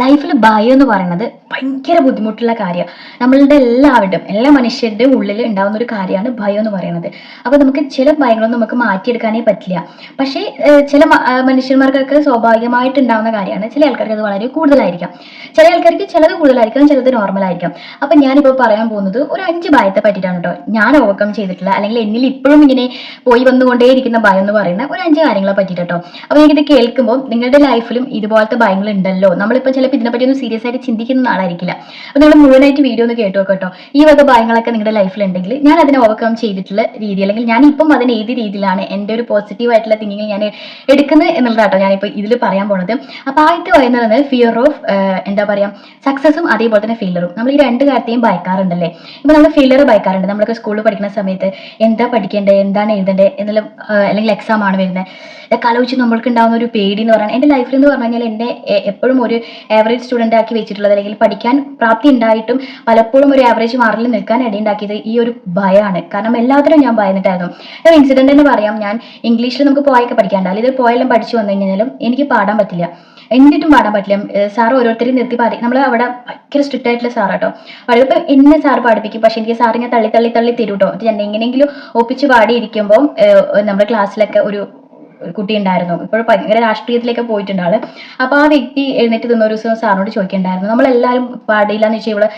ലൈഫിൽ ഭയം എന്ന് പറയുന്നത് ഭയങ്കര ബുദ്ധിമുട്ടുള്ള കാര്യമാണ് നമ്മളുടെ എല്ലാവരുടെയും എല്ലാ മനുഷ്യരുടെയും ഉള്ളിൽ ഉണ്ടാകുന്ന ഒരു കാര്യമാണ് ഭയം എന്ന് പറയുന്നത്. അപ്പോൾ നമുക്ക് ചില ഭയങ്ങളൊന്നും നമുക്ക് മാറ്റിയെടുക്കാനേ പറ്റില്ല. പക്ഷേ ചില മനുഷ്യന്മാർക്കൊക്കെ സ്വാഭാവികമായിട്ട് ഉണ്ടാകുന്ന കാര്യമാണ് ചില ആൾക്കാർക്ക് അത് വളരെ കൂടുതലായിരിക്കാം. ചില ആൾക്കാർക്ക് ചിലത് കൂടുതലായിരിക്കാം ചിലത് നോർമൽ ആയിരിക്കാം. അപ്പം ഞാനിപ്പോൾ പറയാൻ പോകുന്നത് ഒരു അഞ്ച് ഭയത്തെ പറ്റിയിട്ടാണ് കേട്ടോ ഞാൻ ഓവർകം ചെയ്തിട്ടുള്ള അല്ലെങ്കിൽ എന്നിൽ ഇപ്പോഴും ഇങ്ങനെ പോയി വന്നുകൊണ്ടേയിരിക്കുന്ന ഭയം എന്ന് പറയുന്ന ഒരു അഞ്ച് കാര്യങ്ങളെ പറ്റിയിട്ട് കേട്ടോ അപ്പോൾ എനിക്കിത് കേൾക്കുമ്പോൾ നിങ്ങളുടെ ലൈഫിലും ഇതുപോലത്തെ ഭയങ്ങൾ ഉണ്ടല്ലോ. നമ്മളിപ്പോൾ ചിലപ്പോൾ ഇതിനെപ്പറ്റി ഒന്നും സീരിയസ് ആയിട്ട് ചിന്തിക്കുന്ന ആളായിരിക്കില്ല. അപ്പോൾ നിങ്ങൾ മുഴുവനായിട്ട് വീഡിയോ ഒന്ന് കേട്ടു കേട്ടോ. ഈ വക ഭയങ്ങളൊക്കെ നിങ്ങളുടെ ലൈഫിൽ ഉണ്ടെങ്കിൽ ഞാൻ അതിനെ ഓവർകം ചെയ്തിട്ടുള്ള രീതി അല്ലെങ്കിൽ ഞാൻ ഇപ്പം അതിന് ഏത് രീതിയിലാണ് എന്റെ ഒരു പോസിറ്റീവ് ആയിട്ടുള്ള തിങ്കിങ് ഞാൻ എടുക്കുന്നത് എന്നുള്ളതാട്ടോ ഞാനിപ്പോൾ ഇതിൽ പറയാൻ പോണത്. അപ്പോൾ ആദ്യത്തെ പറയുന്നത് ഫിയർ ഓഫ് എന്താ പറയുക സക്സസും അതേപോലെ തന്നെ ഫെയിലറും നമ്മൾ ഈ രണ്ട് കാര്യത്തെയും ഭയക്കാറുണ്ടല്ലേ? ഇപ്പോൾ നമ്മൾ ഫെയിലർ ഭയക്കാറുണ്ട്. നമ്മളൊക്കെ സ്കൂളിൽ പഠിക്കുന്ന സമയത്ത് എന്താ പഠിക്കേണ്ടത് എന്താണ് എഴുതേണ്ടത് എന്നുള്ള അല്ലെങ്കിൽ എക്സാം ആണ് വരുന്നത്. ഇതൊക്കെ നമ്മൾക്ക് ഉണ്ടാകുന്ന ഒരു പേടി എന്ന് പറയുന്നത് എന്റെ ലൈഫിൽ എന്ന് പറഞ്ഞു കഴിഞ്ഞാൽ എന്റെ എപ്പോഴും ഒരു ആവറേജ് സ്റ്റുഡന്റ് ആക്കി വെച്ചിട്ടുള്ളത് അല്ലെങ്കിൽ പഠിക്കാൻ പ്രാപ്തി ഉണ്ടായിട്ടും പലപ്പോഴും ഒരു ആവറേജ് മാർക്കിൽ നിൽക്കാൻ ഇടയുണ്ടാക്കിയത് ഈ ഒരു ഭയമാണ് കാരണം എല്ലാത്തിനും ഞാൻ ഭയന്നിട്ടായിരുന്നു. ഒരു ഇൻസിഡന്റ് എന്ന് പറയാം ഞാൻ ഇംഗ്ലീഷിൽ നമുക്ക് പോയൊക്കെ പഠിക്കാണ്ട്. ഇത് പോയെല്ലാം പഠിച്ചു വന്നു കഴിഞ്ഞാലും എനിക്ക് പാടാൻ പറ്റില്ല. എന്നിട്ടും പാടാൻ പറ്റില്ല. സാർ ഓരോരുത്തരെയും നിർത്തി പാടി. നമ്മൾ അവിടെ ഭയങ്കര സ്ട്രിക്റ്റ് ആയിട്ടുള്ള സാറാട്ടോ പഠിപ്പം എന്നെ സാർ പഠിപ്പിക്കും. പക്ഷെ എനിക്ക് സാറിനെ തള്ളി തള്ളി തള്ളി തരും കേട്ടോ ഞാൻ എങ്ങനെയെങ്കിലും ഒപ്പിച്ച് പാടിയിരിക്കുമ്പോൾ നമ്മുടെ ക്ലാസ്സിലൊക്കെ ഒരു കുട്ടി ഉണ്ടായിരുന്നു ഇപ്പോൾ ഭയങ്കര രാഷ്ട്രീയത്തിലേക്ക് പോയിട്ടുണ്ട് ആൾ. അപ്പോൾ ആ വ്യക്തി എഴുന്നേറ്റ് നിന്ന് ഒരു ദിവസം സാറിനോട് ചോദിക്കണ്ടായിരുന്നു. നമ്മളെല്ലാവരും പാടിയില്ല എന്ന് വെച്ചാൽ ഇവൾ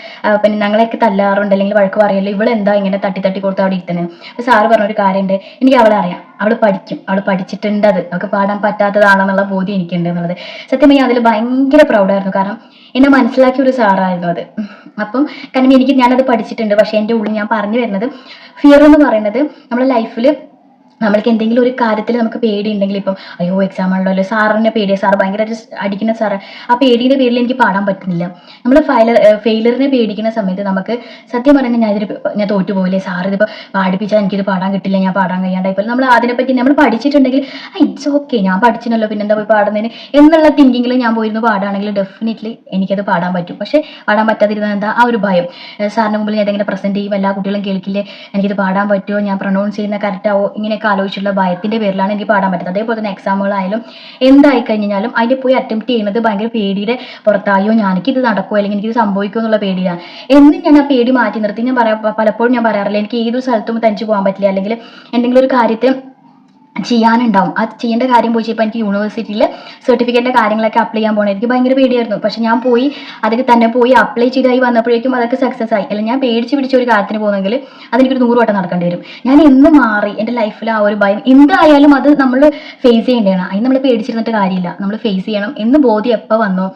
പിന്നെ ഞങ്ങളെയൊക്കെ തല്ലാറുണ്ട് അല്ലെങ്കിൽ വഴക്ക് പറയല്ലോ. എന്താ ഇങ്ങനെ തട്ടി തട്ടി കൊടുത്ത് അവിടെ ഇരുത്തുന്നത് അപ്പോൾ സാറ് പറഞ്ഞൊരു കാര്യമുണ്ട്. എനിക്ക് അവളെ അറിയാം. അവൾ പഠിക്കും. അവൾ പഠിച്ചിട്ടുണ്ട് അത്. അവൾക്ക് പാടാൻ പറ്റാത്തതാണെന്നുള്ള ബോധ്യം എനിക്കുണ്ട് എന്നുള്ളത്. സത്യം അതിൽ ഭയങ്കര പ്രൗഡായിരുന്നു. കാരണം എന്നെ മനസ്സിലാക്കിയ ഒരു സാറായിരുന്നു അത്. അപ്പം കാരണം എനിക്ക് ഞാനത് പഠിച്ചിട്ടുണ്ട്. പക്ഷെ എന്റെ ഉള്ളിൽ ഞാൻ പറഞ്ഞു വരുന്നത് ഫിയർ എന്ന് പറയുന്നത് നമ്മുടെ ലൈഫിൽ നമ്മൾക്ക് എന്തെങ്കിലും ഒരു കാര്യത്തിൽ നമുക്ക് പേടിയുണ്ടെങ്കിൽ ഇപ്പം അയ്യോ എക്സാം ആണല്ലോ. സാറിനെ പേടിയാണ് സാർ ഭയങ്കരമായിട്ട് അടിക്കുന്ന സാറ്. ആ പേടിയുടെ പേരിൽ എനിക്ക് പാടാൻ പറ്റുന്നില്ല. നമ്മൾ ഫൈലർ ഫെയിലറിനെ പേടിക്കുന്ന സമയത്ത് നമുക്ക് സത്യം പറഞ്ഞാൽ ഞാൻ ഞാൻ തോറ്റുപോകില്ലേ സാർ ഇതിപ്പോൾ പാടിപ്പിച്ചാൽ എനിക്കിത് പാടാൻ കിട്ടില്ല ഞാൻ പാടാൻ കഴിയാണ്ടായി പോലെ നമ്മൾ അതിനെപ്പറ്റി നമ്മൾ പഠിച്ചിട്ടുണ്ടെങ്കിൽ ഇറ്റ്സ് ഓക്കെ ഞാൻ പഠിച്ചിട്ടുണ്ടല്ലോ പിന്നെന്താ പോയി പാടുന്നതിന് എന്നുള്ള തിങ്കിങ്ങിൽ ഞാൻ പോയിരുന്നു. പാടുകയാണെങ്കിൽ ഡെഫിനറ്റ്ലി എനിക്കത് പാടാൻ പറ്റും. പക്ഷേ പാടാൻ പറ്റാതിരുന്നത് എന്താ? ആ ഒരു ഭയം. സാറിന് മുമ്പിൽ ഞാൻ എങ്ങനെ പ്രസന്റ് ചെയ്യും? എല്ലാ കുട്ടികളും കേൾക്കില്ലേ? എനിക്കിത് പാടാൻ പറ്റുമോ ഞാൻ പ്രൊണൗൺസ് ചെയ്യുന്ന കറക്റ്റ് ആവോ? ഇങ്ങനെയൊക്കെ ആലോചിച്ചുള്ള ഭയത്തിന്റെ പേരിലാണ് എനിക്ക് പാടാൻ പറ്റുന്നത്. അതേപോലെ തന്നെ എക്സാമുകളായാലും എന്തായി കഴിഞ്ഞാലും അതിന്റെ പോയി അറ്റംപ്റ്റ് ചെയ്യുന്നത് ഭയങ്കര പേടിയുടെ പുറത്തായോ ഞാനിക്ക് ഇത് നടക്കുമോ അല്ലെങ്കിൽ എനിക്ക് ഇത് സംഭവിക്കുമോ എന്നുള്ള പേടിയാണ് എന്നും ഞാൻ ആ പേടി മാറ്റി നിർത്തി. ഞാൻ പറയാ പലപ്പോഴും ഞാൻ പറയാറില്ല എനിക്ക് ഏതൊരു സ്ഥലത്തും തനിച്ച് പോകാൻ പറ്റില്ല. അല്ലെങ്കിൽ എന്തെങ്കിലും ഒരു കാര്യത്തെ ചെയ്യാനുണ്ടാവും. അത് ചെയ്യേണ്ട കാര്യം പോയി ഇപ്പോൾ എനിക്ക് യൂണിവേഴ്സിറ്റിയിൽ സർട്ടിഫിക്കറ്റിന്റെ കാര്യങ്ങളൊക്കെ അപ്ലൈ ചെയ്യാൻ പോകണം എനിക്ക് ഭയങ്കര പേടിയായിരുന്നു. പക്ഷെ ഞാൻ പോയി അതൊക്കെ തന്നെ പോയി അപ്ലൈ ചെയ്തായി വന്നപ്പോഴേക്കും അതൊക്കെ സക്സസ് ആയി. അല്ല ഞാൻ പേടിച്ച് പിടിച്ച ഒരു കാര്യത്തിന് പോകുന്നെങ്കിൽ അതെനിക്കൊരു നൂറ് വട്ടം നടക്കേണ്ടി വരും. ഞാൻ എന്ന് മാറി എന്റെ ലൈഫിൽ ആ ഒരു ഭയം എന്തായാലും അത് നമ്മൾ ഫേസ് ചെയ്യേണ്ടതാണ്. അതിന് നമ്മൾ പേടിച്ചിരുന്നിട്ട് കാര്യമില്ല. നമ്മൾ ഫേസ് ചെയ്യണം എന്ന് ബോധ്യം എപ്പോൾ വന്നോ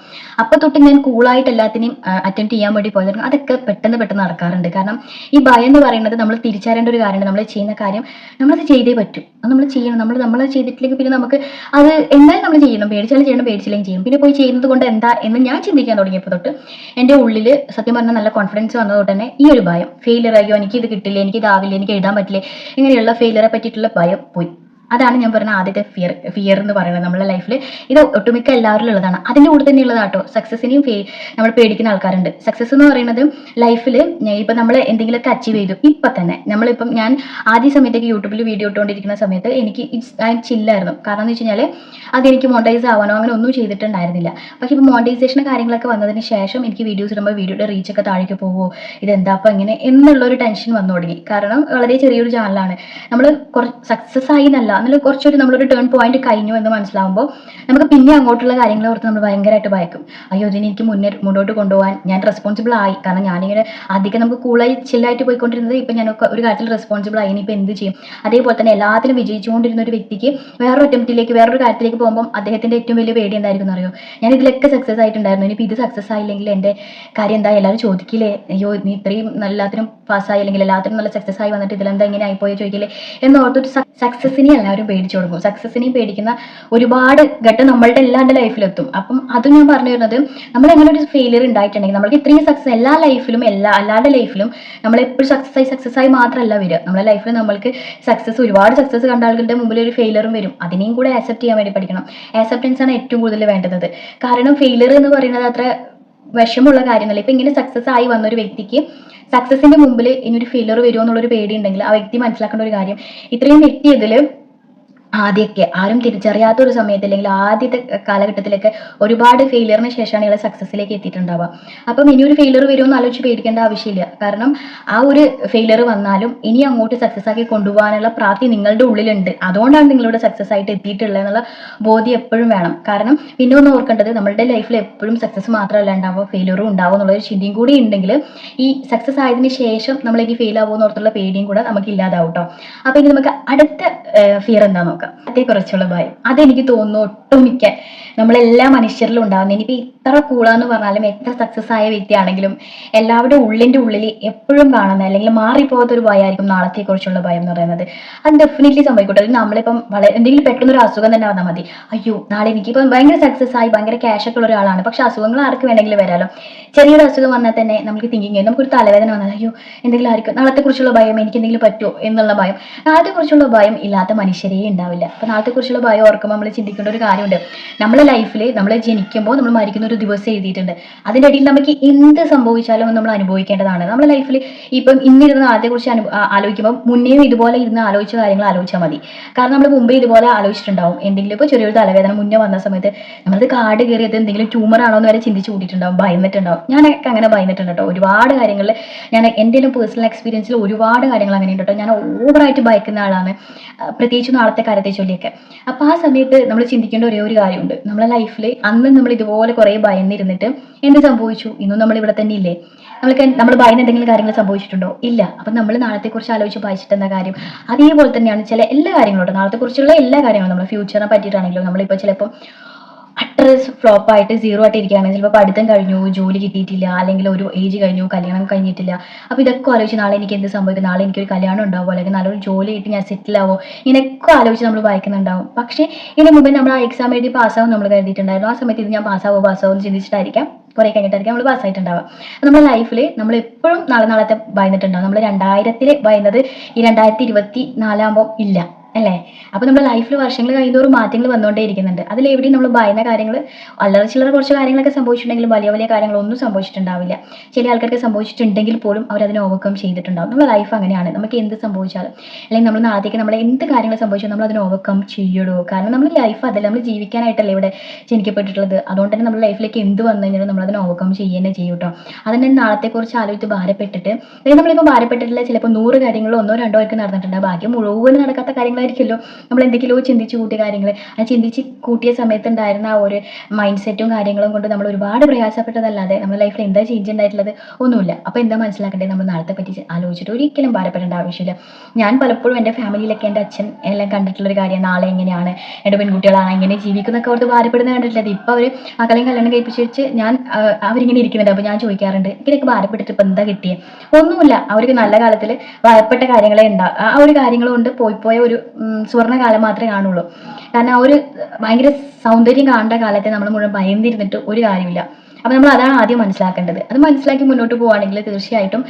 അപ്പോൾ തൊട്ട് ഞാൻ കൂളായിട്ട് എല്ലാത്തിനെയും അറ്റൻഡ് ചെയ്യാൻ വേണ്ടി പോയതായിരുന്നു അതൊക്കെ പെട്ടെന്ന് പെട്ടെന്ന് നടക്കാറുണ്ട്. കാരണം ഈ ഭയം എന്ന് പറയുന്നത് നമ്മൾ തിരിച്ചറിയേണ്ട ഒരു കാര്യമാണ്. നമ്മൾ ചെയ്യുന്ന കാര്യം നമ്മളത് ചെയ്തേ പറ്റൂ. അത് നമ്മൾ ചെയ്യണം നമ്മൾ നമ്മൾ ചെയ്തിട്ടില്ലെങ്കിൽ പിന്നെ നമുക്ക് അത് എന്തായാലും നമ്മൾ ചെയ്യണം. പേടിച്ചാലും ചെയ്യണം പേടിച്ചില്ലെങ്കിൽ ചെയ്യണം പിന്നെ പോയി ചെയ്യുന്നത് കൊണ്ട് എന്താ എന്ന് ഞാൻ ചിന്തിക്കാൻ തുടങ്ങിയപ്പോൾ തൊട്ട് എന്റെ ഉള്ളിൽ സത്യം പറഞ്ഞാൽ നല്ല കോൺഫിഡൻസ് വന്നതുകൊണ്ട് തന്നെ ഈ ഒരു ഭയം ഫെയിലിയർ ആയോ എനിക്ക് ഇത് കിട്ടില്ല? എനിക്ക് ഇതാവില്ല എനിക്ക് എഴുതാൻ പറ്റില്ല? ഇങ്ങനെയുള്ള ഫെയിലറെ പറ്റിയിട്ടുള്ള ഭയം പോയി. അതാണ് ഞാൻ പറഞ്ഞ ആദ്യത്തെ ഫിയർ ഫിയർ എന്ന് പറയുന്നത് നമ്മുടെ ലൈഫിൽ ഇത് ഒട്ടുമിക്ക എല്ലാവരിലും ഉള്ളതാണ്. അതിന്റെ കൂടെ തന്നെ ഉള്ളതാട്ടോ സക്സസിനെയും ഫേ നമ്മൾ പേടിക്കുന്ന ആൾക്കാരുണ്ട്. സക്സസ് എന്ന് പറയുന്നത് ലൈഫിൽ ഇപ്പം നമ്മൾ എന്തെങ്കിലുമൊക്കെ അച്ചീവ് ചെയ്തു. ഇപ്പം തന്നെ. നമ്മളിപ്പം ഞാൻ ആദ്യ സമയത്തേക്ക് യൂട്യൂബിൽ വീഡിയോ ഇട്ടുകൊണ്ടിരിക്കുന്ന സമയത്ത് എനിക്ക് ഞാൻ ചില്ലായിരുന്നു കാരണം എന്ന് വെച്ച് കഴിഞ്ഞാൽ അതെനിക്ക് മോണ്ടൈസ് ആവാനോ അങ്ങനെ ഒന്നും ചെയ്തിട്ടുണ്ടായിരുന്നില്ല. പക്ഷേ ഇപ്പോൾ മോണ്ടൈസേഷനും കാര്യങ്ങളൊക്കെ വന്നതിന് ശേഷം എനിക്ക് വീഡിയോസ് ഇടുമ്പോൾ വീഡിയോയുടെ റീച്ചൊക്കെ താഴേക്ക് പോവോ ഇതെന്താ അപ്പം ഇങ്ങനെ എന്നുള്ളൊരു ടെൻഷൻ വന്നു തുടങ്ങി. കാരണം വളരെ ചെറിയൊരു ചാനലാണ് നമ്മൾ കുറച്ച് സക്സസ് ആയി എന്നല്ല എന്നാലും കുറച്ചൊരു നമ്മളൊരു ടേൺ പോയിന്റ് കഴിഞ്ഞു എന്ന് മനസ്സിലാവുമ്പോൾ നമുക്ക് പിന്നെ അങ്ങോട്ടുള്ള കാര്യങ്ങളെ ഓർത്ത് നമ്മൾ ഭയങ്കരമായിട്ട് ഭയക്കും. അയ്യോ ഇതിനെ എനിക്ക് മുന്നേ മുന്നോട്ട് കൊണ്ടുപോകാൻ ഞാൻ റെസ്പോൺസിബിൾ ആയി. കാരണം ഞാനിങ്ങനെ അധികം നമുക്ക് കൂളായി ചില്ലായിട്ട് പോയിക്കൊണ്ടിരുന്നത് ഇപ്പം ഞാൻ ഒരു കാര്യത്തിൽ റെസ്പോൺസിബിൾ ആയി. ഇനിയിപ്പോൾ എന്ത് ചെയ്യും? അതേപോലെ തന്നെ എല്ലാത്തിനും വിജയിച്ചുകൊണ്ടിരുന്ന ഒരു വ്യക്തിക്ക് വേറൊരു അറ്റംപ്റ്റിലേക്ക് വേറൊരു കാര്യത്തിലേക്ക് പോകുമ്പോൾ അദ്ദേഹത്തിന്റെ ഏറ്റവും വലിയ പേടി എന്തായിരിക്കും അറിയോ ഞാൻ ഇതിലൊക്കെ സക്സസ് ആയിട്ടുണ്ടായിരുന്നു. ഇനിയിപ്പോൾ ഇത് സക്സസ് ആയില്ലെങ്കിൽ എന്റെ കാര്യം എന്താ? എല്ലാവരും ചോദിക്കില്ലേ? അയ്യോ നീ ഇത്രയും എല്ലാത്തിനും പാസ്സായി അല്ലെങ്കിൽ എല്ലാത്തിനും നല്ല സക്സസ് ആയി വന്നിട്ട് ഇതിലെന്താ ഇങ്ങനെ ആയിപ്പോയോ ചോദിക്കില്ലേ? എന്നോർത്തൊരു സക്സസിനെ എല്ലാവരും പേടിച്ചു കൊടുക്കും. സക്സസിനെ പേടിക്കുന്ന ഒരുപാട് ഘട്ടം നമ്മളുടെ എല്ലാവരുടെ ലൈഫിലെത്തും അപ്പം അതും ഞാൻ പറഞ്ഞു വരുന്നത് നമ്മൾ അങ്ങനെ ഒരു ഫെയിലിയർ ഉണ്ടായിട്ടുണ്ടെങ്കിൽ നമ്മൾക്ക് ഇത്രയും സക്സസ് എല്ലാ ലൈഫിലും എല്ലാ എല്ലാവരുടെ ലൈഫിലും നമ്മൾ എപ്പോഴും സക്സസ് ആയി സക്സസ് ആയി മാത്രമല്ല വരിക. നമ്മുടെ ലൈഫിൽ നമ്മൾക്ക് സക്സസ് ഒരുപാട് സക്സസ് കണ്ട ആളുകളുടെ മുമ്പിൽ ഒരു ഫെയിലറും വരും. അതിനെയും കൂടെ ആക്സെപ്റ്റ് ചെയ്യാൻ വേണ്ടി പഠിക്കണം. ആക്സെപ്റ്റൻസ് ആണ് ഏറ്റവും കൂടുതൽ വേണ്ടത്. കാരണം ഫെയിലിയർ എന്ന് പറയുന്നത് അത്ര വിഷമമുള്ള കാര്യമല്ല. ഇപ്പൊ ഇങ്ങനെ സക്സസ് ആയി വന്ന ഒരു വ്യക്തിക്ക് സക്സസിന്റെ മുമ്പിൽ ഇനി ഒരു ഫെയിലർ വരുമോ എന്നുള്ളൊരു പേടി ഉണ്ടെങ്കിൽ ആ വ്യക്തി മനസ്സിലാക്കേണ്ട ഒരു കാര്യം ഇത്രയും വ്യക്തി ഇതിൽ ആദ്യമൊക്കെ ആരും തിരിച്ചറിയാത്ത ഒരു സമയത്ത് അല്ലെങ്കിൽ ആദ്യത്തെ കാലഘട്ടത്തിലൊക്കെ ഒരുപാട് ഫെയിലിയറിന് ശേഷമാണ് ഇയാൾ സക്സസ്സിലേക്ക് എത്തിയിട്ടുണ്ടാവുക. അപ്പം ഇനി ഒരു ഫെയിലിയർ വരുമെന്ന് ആലോചിച്ച് പേടിക്കേണ്ട ആവശ്യമില്ല. കാരണം ആ ഒരു ഫെയിലിയർ വന്നാലും ഇനി അങ്ങോട്ട് സക്സസ് ആക്കി കൊണ്ടുപോകാനുള്ള പ്രാപ്തി നിങ്ങളുടെ ഉള്ളിലുണ്ട്. അതുകൊണ്ടാണ് നിങ്ങളിവിടെ സക്സസ് ആയിട്ട് എത്തിയിട്ടുള്ളത് എന്നുള്ള ബോധ്യം എപ്പോഴും വേണം. കാരണം പിന്നെ ഒന്ന് ഓർക്കേണ്ടത് നമ്മളുടെ ലൈഫിൽ എപ്പോഴും സക്സസ് മാത്രമല്ല ഉണ്ടാവുക ഫെയിലിയറും ഉണ്ടാവും എന്നുള്ളൊരു ചിന്തയും കൂടി ഉണ്ടെങ്കിൽ ഈ സക്സസ് ആയതിന് ശേഷം നമ്മൾ ഇനി ഫെയിൽ ആവുമെന്ന് ഓർത്തുള്ള പേടിയും കൂടെ നമുക്ക് ഇല്ലാതാവും കേട്ടോ അപ്പൊ ഇനി നമുക്ക് അടുത്ത ഫിയർ എന്താ നോക്കാം. അതേക്കുറിച്ചുള്ള ഭയം. അതെനിക്ക് തോന്നുന്നു ഒട്ടുമിക്ക നമ്മളെല്ലാ മനുഷ്യരിലും ഉണ്ടാകുന്ന ഇനിയിപ്പോൾ ഇത്ര കൂളാന്ന് പറഞ്ഞാലും എത്ര സക്സസ് ആയ വ്യക്തിയാണെങ്കിലും എല്ലാവരുടെ ഉള്ളിന്റെ ഉള്ളിൽ എപ്പോഴും കാണുന്ന അല്ലെങ്കിൽ മാറിപ്പോകാത്ത ഒരു ഭയമായിരിക്കും നാളത്തെക്കുറിച്ചുള്ള ഭയം എന്ന് പറയുന്നത്. അത് ഡെഫിനറ്റ്ലി സംഭവിക്കട്ടെ. നമ്മളിപ്പം വളരെ എന്തെങ്കിലും പെട്ടെന്ന് ഒരു അസുഖം തന്നെ വന്നാൽ മതി. അയ്യോ നാളെ എനിക്കിപ്പം ഭയങ്കര സക്സസ് ആയി ഭയങ്കര ക്യാഷ് ഒക്കെ ഉള്ള ഒരാളാണ്. പക്ഷെ അസുഖങ്ങൾ ആർക്ക് വേണമെങ്കിലും വരാലോ. ചെറിയൊരു അസുഖം വന്നാൽ തന്നെ നമുക്ക് തിങ്കിങ് ചെയ്യും. നമുക്കൊരു തലവേദന വന്നാൽ അയ്യോ എന്തെങ്കിലും ആയിരിക്കും. നാളത്തെക്കുറിച്ചുള്ള ഭയം എനിക്ക് എന്തെങ്കിലും പറ്റുമോ? എന്നുള്ള ഭയം. നാളത്തെക്കുറിച്ചുള്ള ഭയം ഇല്ലാത്ത മനുഷ്യരേ ഉണ്ടാവില്ല അപ്പോൾ നാളത്തെക്കുറിച്ചുള്ള ഭയം ഓർക്കുമ്പോൾ നമ്മൾ ചിന്തിക്കേണ്ട ഒരു കാര്യമുണ്ട്. നമ്മളെ ലൈഫിൽ നമ്മൾ ജനിക്കുമ്പോൾ നമ്മൾ മരിക്കുന്ന ഒരു ദിവസം എഴുതിയിട്ടുണ്ട്. അതിന്റെ ഇടയിൽ നമുക്ക് എന്ത് സംഭവിച്ചാലും നമ്മൾ അനുഭവിക്കേണ്ടതാണ്. നമ്മുടെ ലൈഫിൽ ഇപ്പം ഇന്നിരുന്ന് നാളത്തെക്കുറിച്ച് അനു ആലോചിക്കുമ്പോൾ മുന്നേയും ഇതുപോലെ ഇരുന്ന് ആലോചിച്ച കാര്യങ്ങൾ ആലോചിച്ചാൽ മതി. കാരണം നമ്മൾ മുമ്പേ ഇതുപോലെ ആലോചിച്ചിട്ടുണ്ടാവും. എന്തെങ്കിലും ഇപ്പോൾ ചെറിയൊരു തലവേദന മുന്നേ വന്ന സമയത്ത് നമ്മളത് കാട് കയറിയത് എന്തെങ്കിലും ട്യൂമർ ആണോ എന്ന് വരെ ചിന്തിച്ച് കൂട്ടിയിട്ടുണ്ടാവും. ഭയന്നിട്ടുണ്ടാവും. ഞാനൊക്കെ അങ്ങനെ ഭയന്നിട്ടുണ്ട് കേട്ടോ. ഒരുപാട് കാര്യങ്ങളിൽ ഞാൻ എന്തെങ്കിലും പേഴ്സണൽ എക്സ്പീരിയൻസിൽ ഒരുപാട് കാര്യങ്ങൾ അങ്ങനെ ഉണ്ട് കേട്ടോ. ഞാൻ ഓവറായിട്ട് ഭയക്കുന്ന ആളാണ്. പ്രത്യേകിച്ച് നാളത്തെ കാര്യത്തെ ചൊല്ലിയൊക്കെ. അപ്പൊ ആ സമയത്ത് നമ്മൾ ചിന്തിക്കേണ്ട ഒരേ ഒരു കാര്യമുണ്ട്. നമ്മളെ ലൈഫിൽ അന്ന് നമ്മൾ ഇതുപോലെ കുറെ ഭയന്നിരുന്നിട്ട് എന്ത് സംഭവിച്ചു? ഇന്നും നമ്മൾ ഇവിടെ തന്നെ ഇല്ലേ നമ്മൾക്ക് നമ്മൾ ഭയന്ന് എന്തെങ്കിലും കാര്യങ്ങൾ സംഭവിച്ചിട്ടുണ്ടോ? ഇല്ല. അപ്പൊ നമ്മൾ നാളത്തെക്കുറിച്ച് ആലോചിച്ച് ഭയച്ചിട്ട് എന്താ കാര്യം? അതേപോലെ തന്നെയാണ് ചില എല്ലാ കാര്യങ്ങളും നാളത്തെ നാളത്തെക്കുറിച്ചുള്ള എല്ലാ കാര്യങ്ങളും നമ്മൾ ഫ്യൂച്ചറിനെ പറ്റിയിട്ടാണെങ്കിലും നമ്മളിപ്പോൾ ചിലപ്പോൾ അട്ടർ ഫ്ലോപ്പ് ആയിട്ട് സീറോ ആയിട്ട് ഇരിക്കുകയാണ് ചിലപ്പോൾ പഠിത്തം കഴിഞ്ഞു ജോലി കിട്ടിയിട്ടില്ല അല്ലെങ്കിൽ ഒരു ഏജ് കഴിഞ്ഞു കല്യാണം കഴിഞ്ഞിട്ടില്ല. അപ്പോൾ ഇതൊക്കെ ആലോചിച്ച് നാളെ എനിക്ക് എന്ത് സംഭവിക്കും? നാളെ എനിക്കൊരു കല്യാണം ഉണ്ടാവുമോ? അല്ലെങ്കിൽ നല്ലൊരു ജോലി കിട്ടി ഞാൻ സെറ്റിൽ ആവോ? ഇങ്ങനെയൊക്കെ ആലോചിച്ച് നമ്മൾ വായിക്കുന്നുണ്ടാവും. പക്ഷേ ഇതിന് മുമ്പ് നമ്മൾ ആ എക്സാം എഴുതി പാസ്സാവും നമ്മൾ കരുതിയിട്ടുണ്ടായിരുന്നു. ആ സമയത്ത് ഇത് ഞാൻ പാസ്സാവോ പാസ്സാവോ എന്ന് ചിന്തിച്ചിട്ടായിരിക്കാം. കുറേ കഴിഞ്ഞിട്ടായിരിക്കും നമ്മൾ പാസ്സായിട്ടുണ്ടാവുക നമ്മുടെ ലൈഫിൽ നമ്മൾ എപ്പോഴും നാളെ നാളത്തെ ഭയന്നിട്ടുണ്ടാവും. നമ്മൾ രണ്ടായിരത്തിൽ ഭയന്നത് ഈ രണ്ടായിരത്തി ഇരുപത്തി നാലാകുമ്പോൾ ഇല്ല. അല്ലേ? അപ്പോൾ നമ്മുടെ ലൈഫിൽ വർഷങ്ങൾ കഴിയുന്നതോറും മാറ്റങ്ങൾ വന്നുകൊണ്ടേയിരിക്കുന്നുണ്ട് അതിലെവിടെയും നമ്മൾ ഭയന്ന കാര്യങ്ങൾ അല്ലറ ചില്ലറ കുറച്ച് കാര്യങ്ങളൊക്കെ സംഭവിച്ചിട്ടുണ്ടെങ്കിലും വലിയ വലിയ കാര്യങ്ങളൊന്നും സംഭവിച്ചിട്ടുണ്ടാവില്ല. ചില ആൾക്കാർക്ക് സംഭവിച്ചിട്ടുണ്ടെങ്കിൽ പോലും അതിനെ ഓവർകം ചെയ്തിട്ടുണ്ടാവും. നമ്മുടെ ലൈഫ് അങ്ങനെയാണ്. നമുക്ക് എന്ത് സംഭവിച്ചാലും അല്ലെങ്കിൽ നമ്മൾ നാളത്തേക്ക് നമ്മൾ എന്ത് കാര്യങ്ങൾ സംഭവിച്ചാലും നമ്മൾ അതിനെ ഓവർകം ചെയ്യടോ. കാരണം നമ്മുടെ ലൈഫ് അതല്ല നമ്മൾ ജീവിക്കാനായിട്ടല്ലേ ഇവിടെ ജനിക്കപ്പെട്ടിട്ടുള്ളത്. അതുകൊണ്ട് തന്നെ നമ്മുടെ ലൈഫിലേക്ക് എന്ത് വന്നു കഴിഞ്ഞാലും നമ്മൾ അതിനെ ഓവർകം ചെയ്യുന്നേ ചെയ്യൂ കേട്ടോ അതിനെ നാളത്തെക്കുറിച്ച് ആലോചിച്ച് ഭാരപ്പെട്ടിട്ട് അതായത് നമ്മളിപ്പോൾ ഭാരപ്പെട്ടിട്ടില്ല ചിലപ്പോൾ നൂറ് കാര്യങ്ങളോ ഒന്നോ രണ്ടോ ഒക്കെ നടന്നിട്ടുണ്ട്. ബാക്കി മുഴുവൻ നടക്കാത്ത കാര്യങ്ങളായിരിക്കുമല്ലോ നമ്മൾ എന്തെങ്കിലുമോ ചിന്തിച്ച് കൂട്ടിയ കാര്യങ്ങൾ ആ ചിന്തിച്ച് കൂട്ടിയ സമയത്ത് ഉണ്ടായിരുന്ന ആ ഒരു മൈൻഡ് സെറ്റും കാര്യങ്ങളും കൊണ്ട് നമ്മൾ ഒരുപാട് പ്രയാസപ്പെട്ടതല്ലാതെ നമ്മുടെ ലൈഫിൽ എന്താ ചേഞ്ച് ഉണ്ടായിട്ടുള്ളത് ഒന്നുമില്ല. അപ്പോൾ എന്താ മനസ്സിലാക്കേണ്ടത്? നമ്മൾ നാളത്തെ പറ്റി ആലോചിച്ചിട്ട് ഒരിക്കലും ഭാരപ്പെടേണ്ട ആവശ്യമില്ല. ഞാൻ പലപ്പോഴും എന്റെ ഫാമിലിയിലൊക്കെ എന്റെ അച്ഛൻ എല്ലാം കണ്ടിട്ടുള്ളൊരു കാര്യം നാളെ എങ്ങനെയാണ്? എന്റെ പെൺകുട്ടികളാണ് എങ്ങനെ ജീവിക്കുന്നൊക്കെ ഓർത്ത് ഭാരപ്പെടുന്ന കണ്ടിട്ടില്ല. ഇപ്പോൾ അവർ മക്കളെയും കല്യാണം കഴിപ്പിച്ച് വെച്ച് ഞാൻ അവരിങ്ങനെ ഇരിക്കുന്നുണ്ട്. അപ്പോൾ ഞാൻ ചോദിക്കാറുണ്ട് ഇങ്ങനെയൊക്കെ ഭാരപ്പെട്ടിട്ട് ഇപ്പം എന്താ കിട്ടിയത് ഒന്നുമില്ല. അവർക്ക് നല്ല കാലത്തിൽ ഭയപ്പെട്ട കാര്യങ്ങളെ ഉണ്ടാവും ആ ഒരു കാര്യങ്ങൾ കൊണ്ട് പോയി പോയ ഒരു ഉം, സുവർണകാലം മാത്രമേ കാണുള്ളൂ. കാരണം ആ ഒരു ഭയങ്കര സൗന്ദര്യം കാണേണ്ട കാലത്തെ നമ്മൾ മുഴുവൻ ഭയന്നിരുന്നിട്ട് ഒരു കാര്യമില്ല. അപ്പം നമ്മൾ അതാണ് ആദ്യം മനസ്സിലാക്കേണ്ടത്. അത് മനസ്സിലാക്കി മുന്നോട്ട് പോവുകയാണെങ്കിൽ തീർച്ചയായിട്ടും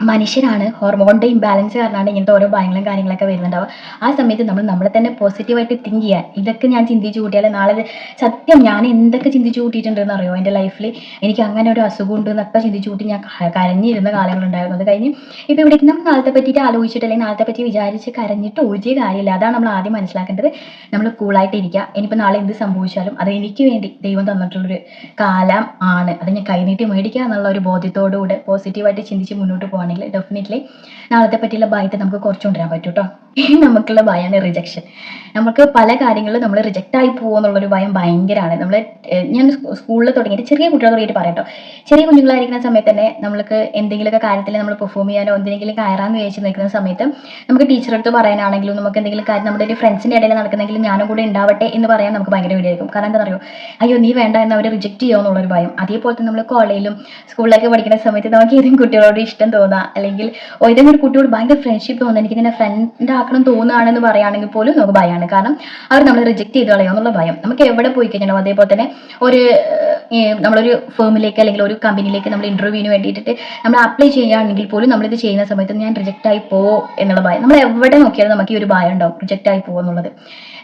മനുഷ്യരാണ് ഹോർമോണിന്റെ ഇംബാലൻസ് കാരണമാണ് ഇങ്ങനത്തെ ഓരോ ഭയങ്ങളും കാര്യങ്ങളൊക്കെ വരുന്നുണ്ടാവുക. ആ സമയത്ത് നമ്മൾ നമ്മളെ തന്നെ പോസിറ്റീവായിട്ട് തിങ്ക് ചെയ്യുക. ഇതൊക്കെ ഞാൻ ചിന്തിച്ചു കൂട്ടിയാൽ നാളെ സത്യം ഞാൻ എന്തൊക്കെ ചിന്തിച്ച് കൂട്ടിയിട്ടുണ്ടെന്ന് അറിയോ? എന്റെ ലൈഫിൽ എനിക്ക് അങ്ങനെ ഒരു അസുഖം ഉണ്ട് എന്നൊക്കെ ചിന്തിച്ച് കൂട്ടി ഞാൻ കരഞ്ഞിരുന്ന കാലങ്ങളുണ്ടായിരുന്നു അത് കഴിഞ്ഞ് ഇപ്പോൾ ഇവിടെ നമ്മൾ നാളത്തെ പറ്റിയിട്ട് ആലോചിച്ചിട്ട് അല്ലെങ്കിൽ നാളത്തെ പറ്റി വിചാരിച്ച് കരഞ്ഞിട്ട് ഒരു കാര്യമില്ല. അതാണ് നമ്മൾ ആദ്യം മനസ്സിലാക്കേണ്ടത്. നമ്മൾ കൂളായിട്ട് ഇരിക്കുക. ഇനിയിപ്പോൾ നാളെ എന്ത് സംഭവിച്ചാലും അത് എനിക്ക് വേണ്ടി ദൈവം തന്നിട്ടുള്ളൊരു കാലം ആണ്. അത് ഞാൻ കൈനീട്ടി മേടിക്കുക എന്നുള്ള ഒരു ബോധ്യത്തോടുകൂടെ പോസിറ്റീവായിട്ട് ചിന്തിച്ച് മുന്നോട്ട് പോകുകയാണെങ്കിൽ ഡെഫിനറ്റ്ലി നാളത്തെ പറ്റിയുള്ള ഭയത്തെ നമുക്ക് കുറച്ച് കൊണ്ടുവരാൻ പറ്റും കേട്ടോ നമുക്കുള്ള ഭയമാണ് റിജക്ഷൻ നമുക്ക് പല കാര്യങ്ങളിലും നമ്മൾ റിജക്റ്റ് ആയി പോകുമെന്നുള്ളൊരു ഭയം ഭയങ്കരമാണ് നമ്മൾ ഞാൻ സ്കൂളിൽ തുടങ്ങിയിട്ട് ചെറിയ കുട്ടികളെ തുടങ്ങിയിട്ട് കേട്ടോ ചെറിയ കുഞ്ഞുങ്ങളായിരിക്കുന്ന സമയത്ത് തന്നെ നമ്മൾക്ക് എന്തെങ്കിലുമൊക്കെ കാര്യത്തിൽ നമ്മൾ പെർഫോം ചെയ്യാനോ എന്തെങ്കിലും കയറാന്ന് വിചാരിച്ച് നിൽക്കുന്ന സമയത്ത് നമുക്ക് ടീച്ചറെ അടുത്ത് പറയാനാണെങ്കിലും നമുക്ക് എന്തെങ്കിലും കാര്യം നമ്മുടെ ഒരു ഫ്രണ്ട്സിന്റെ ഇടയിൽ നടക്കുന്നെങ്കിലും ഞാനും കൂടെ ഉണ്ടാവട്ടെ എന്ന് പറയാൻ നമുക്ക് ഭയങ്കര പേടിയായിരിക്കും. കാരണം എന്താ പറയുക അയ്യോ നീ വേണ്ട എന്ന് അവർ റിജക്റ്റ് ചെയ്യുമോ എന്നുള്ളൊരു ഭയം. അതേപോലെ തന്നെ നമ്മൾ കോളേജിലും സ്കൂളിലൊക്കെ പഠിക്കുന്ന സമയത്ത് നമുക്ക് ഏതെങ്കിലും കുട്ടികളോട് ഇഷ്ടം തോന്നുക അല്ലെങ്കിൽ ഏതെങ്കിലും ഒരു കുട്ടിയോട് ഭയങ്കര ഫ്രണ്ട്ഷിപ്പ് തോന്നുന്നു. എനിക്ക് നിന്നെ ഫ്രണ്ട് ആക്കണം തോന്നുകയാണെന്ന് പറയുകയാണെങ്കിൽ പോലും നമുക്ക് ഭയമാണ്. കാരണം അവർ നമ്മൾ റിജക്ട് ചെയ്ത് കളയോ എന്നുള്ള ഭയം. നമുക്ക് എവിടെ പോയി കഴിഞ്ഞാലും അതേപോലെ തന്നെ ഒരു നമ്മളൊരു ഫേമിലേക്ക് അല്ലെങ്കിൽ ഒരു കമ്പനിയിലേക്ക് നമ്മൾ ഇന്റർവ്യൂവിന് വേണ്ടിയിട്ട് നമ്മൾ അപ്ലൈ ചെയ്യുകയാണെങ്കിൽ പോലും നമ്മളിത് ചെയ്യുന്ന സമയത്ത് ഞാൻ റിജക്ട് ആയി പോവോ എന്നുള്ള ഭയം. നമ്മൾ എവിടെ നോക്കിയാലും നമുക്ക് ഈ ഒരു ഭയം ഉണ്ടാവും. റിജക്റ്റ് ആയി പോകുക എന്നുള്ളത്.